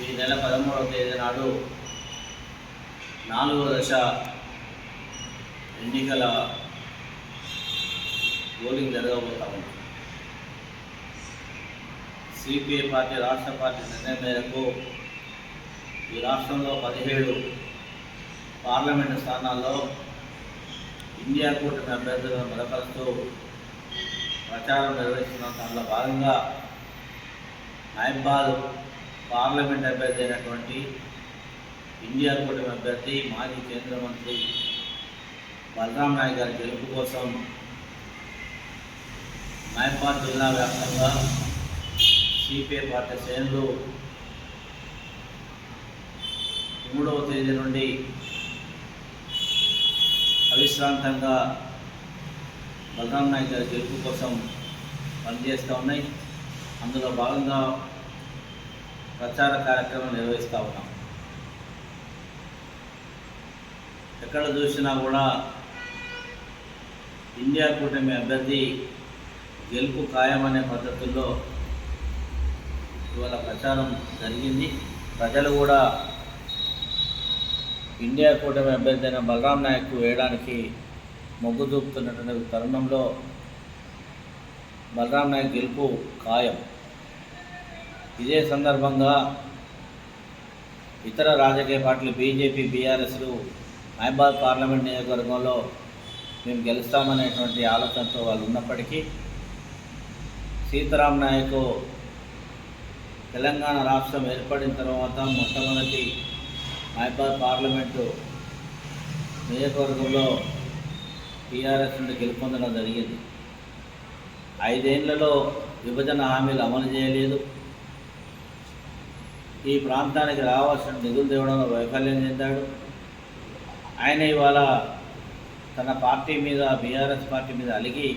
ఈ నెల పదమూడవ తేదీ నాడు నాలుగో దశ ఎన్నికల పోలింగ్ జరగబోతా ఉంది సిపిఐ పార్టీ రాష్ట్ర పార్టీ నిర్ణయం మేరకు ఈ రాష్ట్రంలో పదిహేడు పార్లమెంటు స్థానాల్లో ఇండియా కూటమి అభ్యర్థులను బలపరుస్తూ ప్రచారం నిర్వహిస్తున్న దానిలో భాగంగా మహబాద్ పార్లమెంట్ అభ్యర్థి అయినటువంటి ఇండియా కూటమి అభ్యర్థి మాజీ కేంద్ర మంత్రి బలరాం నాయక్ గారి గెలుపు కోసం మహబాద్ జిల్లా వ్యాప్తంగా సిపిఐ పార్టీ శ్రేణులు మూడవ తేదీ నుండి అవిశ్రాంతంగా బలరాం నాయక్ గారి గెలుపు కోసం పనిచేస్తూ ఉన్నాయి. అందులో భాగంగా ప్రచార కార్యక్రమం నిర్వహిస్తూ ఉన్నాం. ఎక్కడ చూసినా కూడా ఇండియా కూటమి అభ్యర్థి గెలుపు ఖాయమనే పద్ధతుల్లో ఇవాళ ప్రచారం జరిగింది. ప్రజలు కూడా ఇండియా కూటమి అభ్యర్థి అయిన బలరాం నాయక్ వేయడానికి మొగ్గు చూపుతున్నటువంటి తరుణంలో బలరాం నాయక్ గెలుపు ఖాయం. ఇదే సందర్భంగా ఇతర రాజకీయ పార్టీలు బీజేపీ బీఆర్ఎస్లు మహబాద్ పార్లమెంట్ నియోజకవర్గంలో మేము గెలుస్తామనేటువంటి ఆలోచనతో వాళ్ళు ఉన్నప్పటికీ సీతారాం నాయక్ తెలంగాణ రాష్ట్రం ఏర్పడిన తర్వాత మొట్టమొదటి మహబాద్ పార్లమెంటు నియోజకవర్గంలో టీఆర్ఎస్ నుండి గెలుపొందడం జరిగింది. ఐదేళ్ళలో విభజన హామీలు అమలు చేయలేదు. ఈ ప్రాంతానికి రావాల్సిన నిధులు తేవడంలో వైఫల్యం చెందాడు. ఆయన ఇవాళ తన పార్టీ మీద బీఆర్ఎస్ పార్టీ మీద అలిగి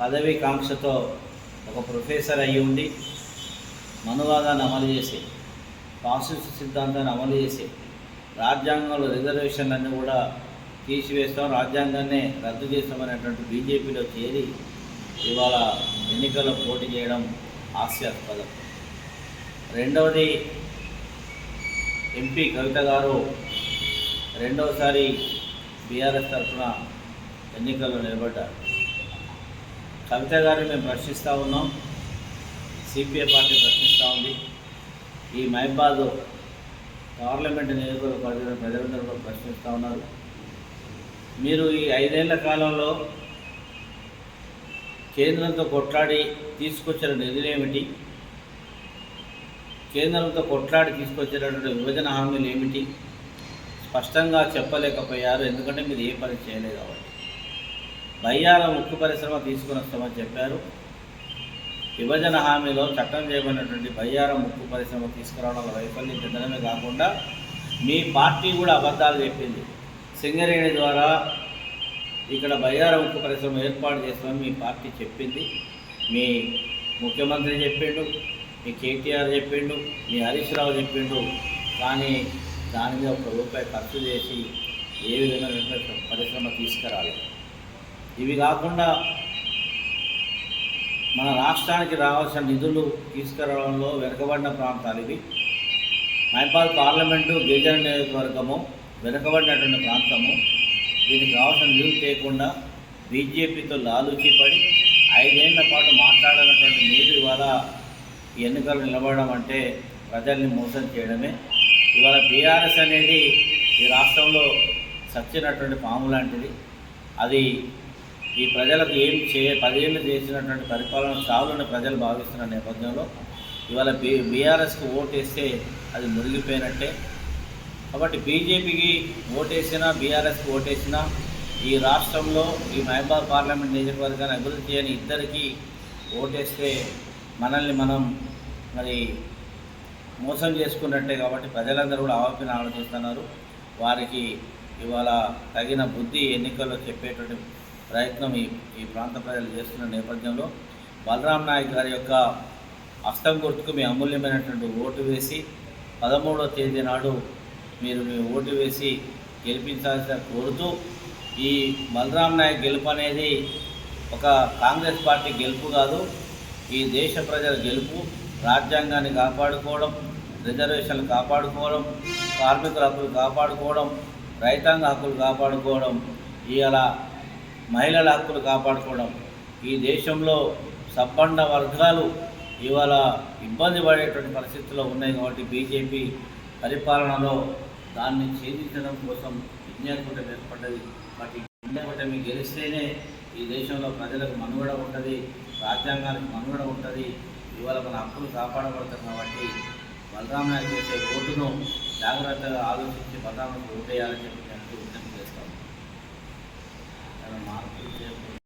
పదవి కాంక్షతో ఒక ప్రొఫెసర్ అయ్యి ఉండి మనువాదాన్ని అమలు చేసి కాన్స్టిట్యూషన్ సిద్ధాంతాన్ని అమలు చేసి రాజ్యాంగంలో రిజర్వేషన్లన్నీ కూడా తీసివేస్తాం రాజ్యాంగాన్ని రద్దు చేస్తామనేటువంటి బీజేపీలో చేరి ఇవాళ ఎన్నికల్లో పోటీ చేయడం హాస్యాస్పదం. రెండవది ఎంపీ కవిత గారు రెండవసారి బీఆర్ఎస్ తరఫున ఎన్నికల్లో నిలబడ్డారు. కవిత గారిని మేము ప్రశ్నిస్తూ ఉన్నాం. సిపిఐ పార్టీ ప్రశ్నిస్తూ ఉంది. ఈ మహబాద్ పార్లమెంట్ నియోజకవర్గ ప్రజలందరూ కూడా ప్రశ్నిస్తూ ఉన్నారు. మీరు ఈ ఐదేళ్ళ కాలంలో కేంద్రంతో కొట్లాడి తీసుకొచ్చిన నిధులు ఏమిటి? కేంద్రంతో కొట్లాడి తీసుకొచ్చేటటువంటి విభజన హామీలు ఏమిటి? స్పష్టంగా చెప్పలేకపోయారు ఎందుకంటే మీరు ఏ పని చేయలేదు కాబట్టి. బయ్యాల ముక్కు పరిశ్రమ తీసుకుని వస్తామని చెప్పారు. విభజన హామీలో చట్టం చేయబడినటువంటి బయ్యారం ముక్కు పరిశ్రమ తీసుకురావడంలో వైఫల్యం చెందడమే కాకుండా మీ పార్టీ కూడా అబద్ధాలు చెప్పింది. సింగరేణి ద్వారా ఇక్కడ బయ్యారం ముక్కు పరిశ్రమ ఏర్పాటు చేస్తామని మీ పార్టీ చెప్పింది. మీ ముఖ్యమంత్రి చెప్పిండు. మీ కేటీఆర్ చెప్పిండు మీ హరీష్ రావు చెప్పిండు కానీ దాని మీద ఒక రూపాయి ఖర్చు చేసి ఏ విధంగా పరిశ్రమ తీసుకురాలి ఇవి కాకుండా మన రాష్ట్రానికి రావాల్సిన నిధులు తీసుకురావడంలో వెనుకబడిన ప్రాంతాలు ఇవి. మైపాల్ పార్లమెంటు గిరిజన నియోజకవర్గము వెనుకబడినటువంటి ప్రాంతము. దీనికి కావాల్సిన నిధులు చేయకుండా బీజేపీతో లాలూచిపడి ఐదేళ్ళ పాటు మాట్లాడినటువంటి మీరు ఇవాళ ఎన్నికలు నిలబడడం అంటే ప్రజల్ని మోసం చేయడమే. ఇవాళ బీఆర్ఎస్ అనేది ఈ రాష్ట్రంలో సచ్చినటువంటి పాము లాంటిది. అది ఈ ప్రజలకు ఏం చే పదేళ్ళు చేసినటువంటి పరిపాలన చాలుని ప్రజలు భావిస్తున్న నేపథ్యంలో ఇవాళ బీ బీఆర్ఎస్కి ఓటేస్తే అది మురిగిపోయినట్టే. కాబట్టి బీజేపీకి ఓటేసినా బీఆర్ఎస్కి ఓటేసినా ఈ రాష్ట్రంలో ఈ మహబాబ్ పార్లమెంట్ నియోజకవర్గాన్ని అభివృద్ధి చేయని ఇద్దరికి ఓటేస్తే మనల్ని మనం మరి మోసం చేసుకున్నట్టే కాబట్టి ప్రజలందరూ కూడా ఆవపిన ఆలోచిస్తున్నారు. వారికి ఇవాళ తగిన బుద్ధి ఎన్నికల్లో చెప్పేటువంటి ప్రయత్నం ఈ ఈ ప్రాంత ప్రజలు చేస్తున్న నేపథ్యంలో బలరాం నాయక్ గారి యొక్క హస్తం గుర్తుకు మీ అమూల్యమైనటువంటి ఓటు వేసి పదమూడవ తేదీ నాడు మీరు మీ ఓటు వేసి గెలిపించాల్సిన కోరుతూ ఈ బలరాం నాయక్ గెలుపు అనేది ఒక కాంగ్రెస్ పార్టీ గెలుపు కాదు ఈ దేశ ప్రజల గెలుపు. రాజ్యాంగాన్ని కాపాడుకోవడం రిజర్వేషన్లు కాపాడుకోవడం కార్మికుల హక్కులు కాపాడుకోవడం రైతాంగ హక్కులు కాపాడుకోవడం ఇవాళ మహిళల హక్కులు కాపాడుకోవడం. ఈ దేశంలో సబ్బండ వర్గాలు ఇవాళ ఇబ్బంది పడేటువంటి పరిస్థితుల్లో ఉన్నాయి కాబట్టి బీజేపీ పరిపాలనలో దాన్ని ఛేదించడం కోసం విజ్ఞానకూటం ఏర్పడ్డది. బట్ ఈ విజ్ఞానకూటమి గెలిస్తేనే ఈ దేశంలో ప్రజలకు మనుగడ ఉంటుంది రాజ్యాంగానికి మనుగడ ఉంటుంది. ఇవాళ మన హక్కులు కాపాడబడతాం కాబట్టి బలరాం చేసే ఓటును జాగ్రత్తగా ఆలోచించి బలరామకు ఓటేయాలని చెప్పి నేను విజ్ఞప్తి చేస్తాను. మార్పులు చేయాలి